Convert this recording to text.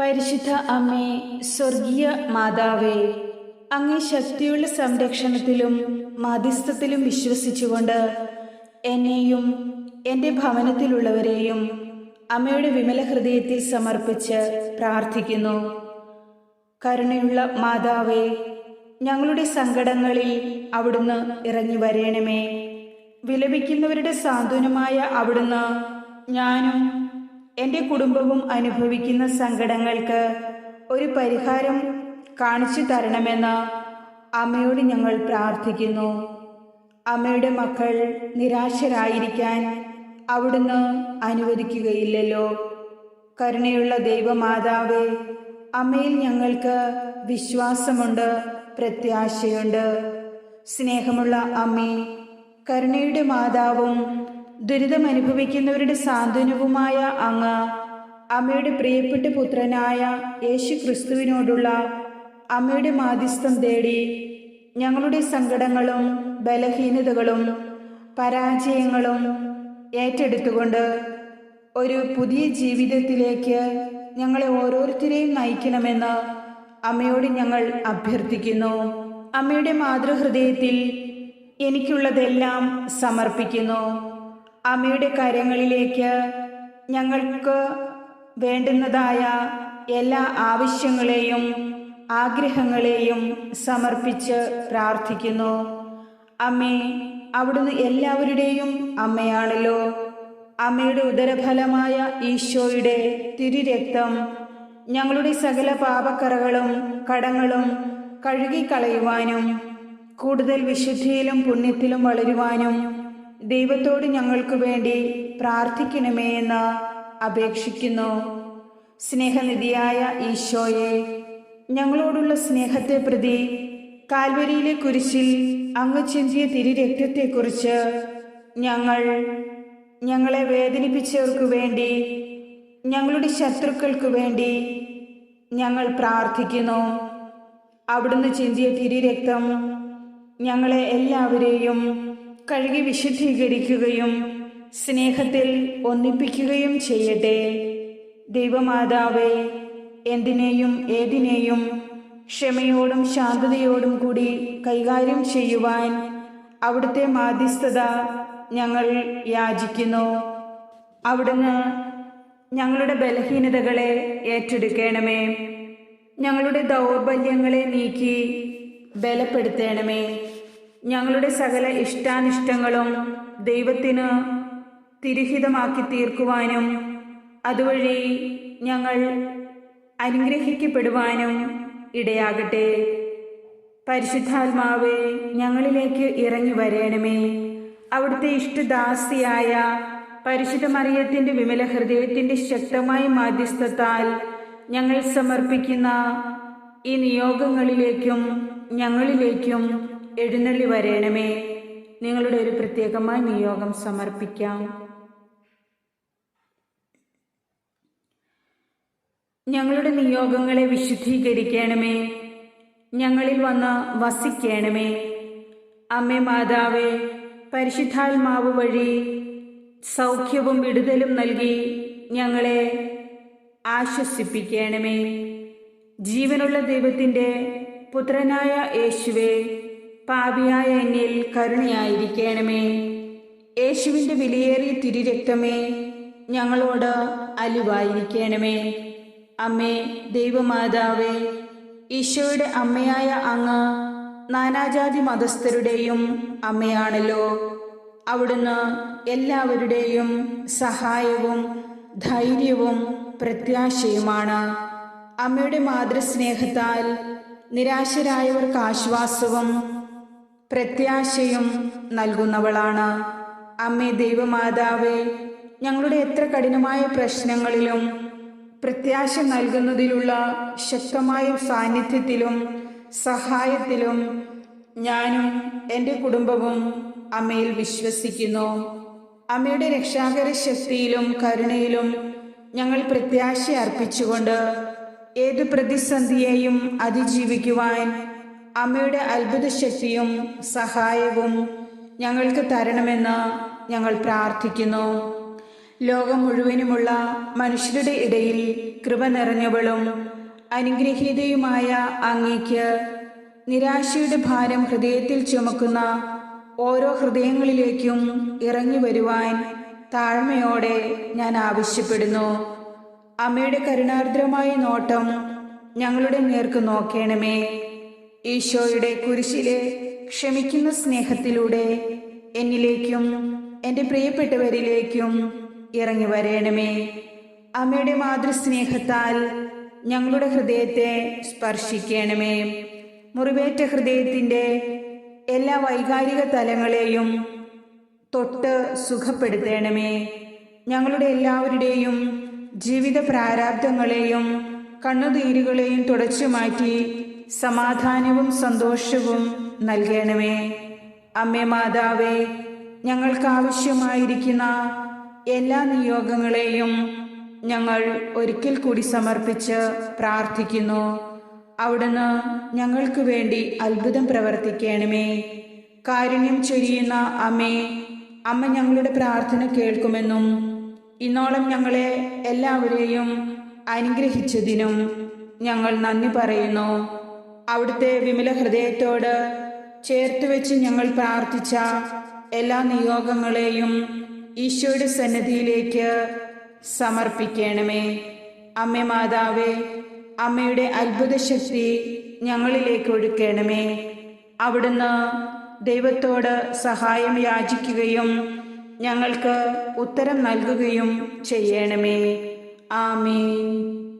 പരിശുദ്ധ അമ്മേ സ്വർഗീയ മാതാവേ അങ്ങേ ശക്തിയുള്ള സംരക്ഷണത്തിലും മാധ്യസ്ഥത്തിലും വിശ്വസിച്ചുകൊണ്ട് എന്നെയും എന്റെ ഭവനത്തിലുള്ളവരെയും അമ്മയുടെ വിമല ഹൃദയത്തിൽ സമർപ്പിച്ച് പ്രാർത്ഥിക്കുന്നു. കരുണയുള്ള മാതാവേ ഞങ്ങളുടെ സങ്കടങ്ങളിൽ അവിടുന്ന് ഇറങ്ങി വരേണമേ. വിലപിക്കുന്നവരുടെ സാന്ത്വനമായ അവിടുന്ന് ഞാനും എന്റെ കുടുംബവും അനുഭവിക്കുന്ന സങ്കടങ്ങൾക്ക് ഒരു പരിഹാരം കാണിച്ചു തരണമെന്ന് അമ്മയോട് ഞങ്ങൾ പ്രാർത്ഥിക്കുന്നു. അമ്മയുടെ മക്കൾ നിരാശരായിരിക്കാൻ അവിടുന്ന് അനുവദിക്കുകയില്ലല്ലോ. കരുണയുള്ള ദൈവമാതാവേ അമ്മയിൽ ഞങ്ങൾക്ക് വിശ്വാസമുണ്ട് പ്രത്യാശയുണ്ട്. സ്നേഹമുള്ള അമ്മേ കരുണയുടെ മാതാവും ദുരിതമനുഭവിക്കുന്നവരുടെ സാന്ത്വനവുമായ അങ്ങ് അമ്മയുടെ പ്രിയപ്പെട്ട പുത്രനായ യേശു ക്രിസ്തുവിനോടുള്ള അമ്മയുടെ മാധ്യസ്ഥം തേടി ഞങ്ങളുടെ സങ്കടങ്ങളും ബലഹീനതകളും പരാജയങ്ങളും ഏറ്റെടുത്തുകൊണ്ട് ഒരു പുതിയ ജീവിതത്തിലേക്ക് ഞങ്ങളെ ഓരോരുത്തരെയും നയിക്കണമെന്ന് അമ്മയോട് ഞങ്ങൾ അഭ്യർത്ഥിക്കുന്നു. അമ്മയുടെ മാതൃഹൃദയത്തിൽ എനിക്കുള്ളതെല്ലാം സമർപ്പിക്കുന്നു. അമ്മയുടെ കാര്യങ്ങളിലേക്ക് ഞങ്ങൾക്ക് വേണ്ടുന്നതായ എല്ലാ ആവശ്യങ്ങളെയും ആഗ്രഹങ്ങളെയും സമർപ്പിച്ച് പ്രാർത്ഥിക്കുന്നു. അമ്മേ അവിടുന്ന് എല്ലാവരുടെയും അമ്മയാണല്ലോ. അമ്മയുടെ ഉദരഫലമായ ഈശോയുടെ തിരുരക്തം ഞങ്ങളുടെ സകല പാപക്കറകളും കടങ്ങളും കഴുകിക്കളയുവാനും കൂടുതൽ വിശുദ്ധിയിലും പുണ്യത്തിലും വളരുവാനും ദൈവത്തോട് ഞങ്ങൾക്ക് വേണ്ടി പ്രാർത്ഥിക്കണമേ എന്ന് അപേക്ഷിക്കുന്നു. സ്നേഹനിധിയായ ഈശോയെ ഞങ്ങളോടുള്ള സ്നേഹത്തെ പ്രതി കാൽവരിയിലെ കുരിശിൽ അങ്ങ് ചിന്തിയ തിരുരക്തത്തെക്കുറിച്ച് ഞങ്ങൾ ഞങ്ങളെ വേദനിപ്പിച്ചവർക്ക് വേണ്ടി ഞങ്ങളുടെ ശത്രുക്കൾക്ക് വേണ്ടി ഞങ്ങൾ പ്രാർത്ഥിക്കുന്നു. അവിടുന്ന് ചിന്തിയ തിരുരക്തം ഞങ്ങളെ എല്ലാവരെയും കഴുകി വിശുദ്ധീകരിക്കുകയും സ്നേഹത്തിൽ ഒന്നിപ്പിക്കുകയും ചെയ്യട്ടെ. ദൈവമാതാവേ എന്തിനേയും ഏതിനേയും ക്ഷമയോടും ശാന്തതയോടും കൂടി കൈകാര്യം ചെയ്യുവാൻ അവിടുത്തെ മാധ്യസ്ഥത ഞങ്ങൾ യാചിക്കുന്നു. അവിടുന്ന് ഞങ്ങളുടെ ബലഹീനതകളെ ഏറ്റെടുക്കണമേ. ഞങ്ങളുടെ ദൗർബല്യങ്ങളെ നീക്കി ബലപ്പെടുത്തണമേ. ഞങ്ങളുടെ സകല ഇഷ്ടാനിഷ്ടങ്ങളും ദൈവത്തിന് തിരുഹിതമാക്കി തീർക്കുവാനും അതുവഴി ഞങ്ങൾ അനുഗ്രഹിക്കപ്പെടുവാനും ഇടയാകട്ടെ. പരിശുദ്ധാത്മാവെ ഞങ്ങളിലേക്ക് ഇറങ്ങി വരേണമേ. അവിടുത്തെ ഇഷ്ടദാസിയായ പരിശുദ്ധ മറിയത്തിന്റെ വിമല ഹൃദയത്തിന്റെ ശക്തമായ മാധ്യസ്ഥത്താൽ ഞങ്ങൾ സമർപ്പിക്കുന്ന ഈ നിയോഗങ്ങളിലേക്കും ഞങ്ങളിലേക്കും എഴുന്നള്ളി വരേണമേ. നിങ്ങളുടെ ഒരു പ്രത്യേകമായ നിയോഗം സമർപ്പിക്കാം. ഞങ്ങളുടെ നിയോഗങ്ങളെ വിശുദ്ധീകരിക്കണമേ. ഞങ്ങളിൽ വന്ന് വസിക്കണമേ. അമ്മേ മാതാവേ പരിശുദ്ധാത്മാവ് വഴി സൗഖ്യവും വിടുതലും നൽകി ഞങ്ങളെ ആശ്വസിപ്പിക്കണമേ. ജീവനുള്ള ദൈവത്തിന്റെ പുത്രനായ യേശുവെ പാപിയായ എന്നിൽ കരുണയായിരിക്കണമേ. യേശുവിന്റെ വിലയേറിയ തിരുരക്തമേ ഞങ്ങളോട് അലിവായിരിക്കണമേ. അമ്മേ ദൈവമാതാവേ ഈശോയുടെ അമ്മയായ അങ്ങ് നാനാജാതി മതസ്ഥരുടെയും അമ്മയാണല്ലോ. അവിടുന്ന് എല്ലാവരുടെയും സഹായവും ധൈര്യവും പ്രത്യാശയുമാണ്. അമ്മയുടെ മാതൃസ്നേഹത്താൽ നിരാശരായവർക്ക് ആശ്വാസവും പ്രത്യാശയും നൽകുന്നവളാണ്. അമ്മേ ദൈവമാതാവേ ഞങ്ങളുടെ എത്ര കഠിനമായ പ്രശ്നങ്ങളിലും പ്രത്യാശ നൽകുന്നതിലുള്ള ശക്തമായ സാന്നിധ്യത്തിലും സഹായത്തിലും ഞാനും എന്റെ കുടുംബവും അമ്മയിൽ വിശ്വസിക്കുന്നു. അമ്മയുടെ രക്ഷാകര ശക്തിയിലും കരുണയിലും ഞങ്ങൾ പ്രത്യാശ അർപ്പിച്ചുകൊണ്ട് ഏത് പ്രതിസന്ധിയെയും അതിജീവിക്കുവാൻ അമ്മയുടെ അത്ഭുത ശക്തിയും സഹായവും ഞങ്ങൾക്ക് തരണമെന്ന് ഞങ്ങൾ പ്രാർത്ഥിക്കുന്നു. ലോകം മുഴുവനുമുള്ള മനുഷ്യരുടെ ഇടയിൽ കൃപ നിറഞ്ഞവളും അനുഗ്രഹീതയുമായ അങ്ങേക്ക് നിരാശയുടെ ഭാരം ഹൃദയത്തിൽ ചുമക്കുന്ന ഓരോ ഹൃദയങ്ങളിലേക്കും ഇറങ്ങി വരുവാൻ താഴ്മയോടെ ഞാൻ ആവശ്യപ്പെടുന്നു. അമ്മയുടെ കരുണാർദ്രമായ നോട്ടം ഞങ്ങളുടെ നേർക്ക് നോക്കണമേ. ഈശോയുടെ കുരിശിലെ ക്ഷമിക്കുന്ന സ്നേഹത്തിലൂടെ എന്നിലേക്കും എന്റെ പ്രിയപ്പെട്ടവരിലേക്കും ഇറങ്ങി വരയണമേ അമ്മയുടെ മാതൃസ്നേഹത്താൽ ഞങ്ങളുടെ ഹൃദയത്തെ സ്പർശിക്കണമേ. മുറിവേറ്റ ഹൃദയത്തിന്റെ എല്ലാ വൈകാരിക തലങ്ങളെയും തൊട്ട് സുഖപ്പെടുത്തണമേ. ഞങ്ങളുടെ എല്ലാവരുടെയും ജീവിത പ്രാരാബ്ദങ്ങളെയും കണ്ണുതീരുകളെയും തുടച്ചു മാറ്റി സമാധാനവും സന്തോഷവും നൽകണമേ. അമ്മേ മാതാവേ ഞങ്ങൾക്ക് ആവശ്യമായിരിക്കുന്ന എല്ലാ നിയോഗങ്ങളെയും ഞങ്ങൾ ഒരിക്കൽ കൂടി സമർപ്പിച്ച് പ്രാർത്ഥിക്കുന്നു. അവിടുന്ന് ഞങ്ങൾക്ക് വേണ്ടി അത്ഭുതം പ്രവർത്തിക്കണമേ. കാരുണ്യം ചൊരിയുന്ന അമ്മേ അമ്മ ഞങ്ങളുടെ പ്രാർത്ഥന കേൾക്കുമെന്നും ഇന്നോളം ഞങ്ങളെ എല്ലാവരെയും അനുഗ്രഹിച്ചതിനും ഞങ്ങൾ നന്ദി പറയുന്നു. അവിടുത്തെ വിമല ഹൃദയത്തോട് ചേർത്ത് വെച്ച് ഞങ്ങൾ പ്രാർത്ഥിച്ച എല്ലാ നിയോഗങ്ങളെയും ഈശോയുടെ സന്നിധിയിലേക്ക് സമർപ്പിക്കണമേ. അമ്മ മാതാവേ അമ്മയുടെ അത്ഭുത ശക്തി ഞങ്ങളിലേക്ക് ഒഴുക്കണമേ. അവിടുന്ന് ദൈവത്തോട് സഹായം യാചിക്കുകയും ഞങ്ങൾക്ക് ഉത്തരം നൽകുകയും ചെയ്യണമേ. ആമീൻ.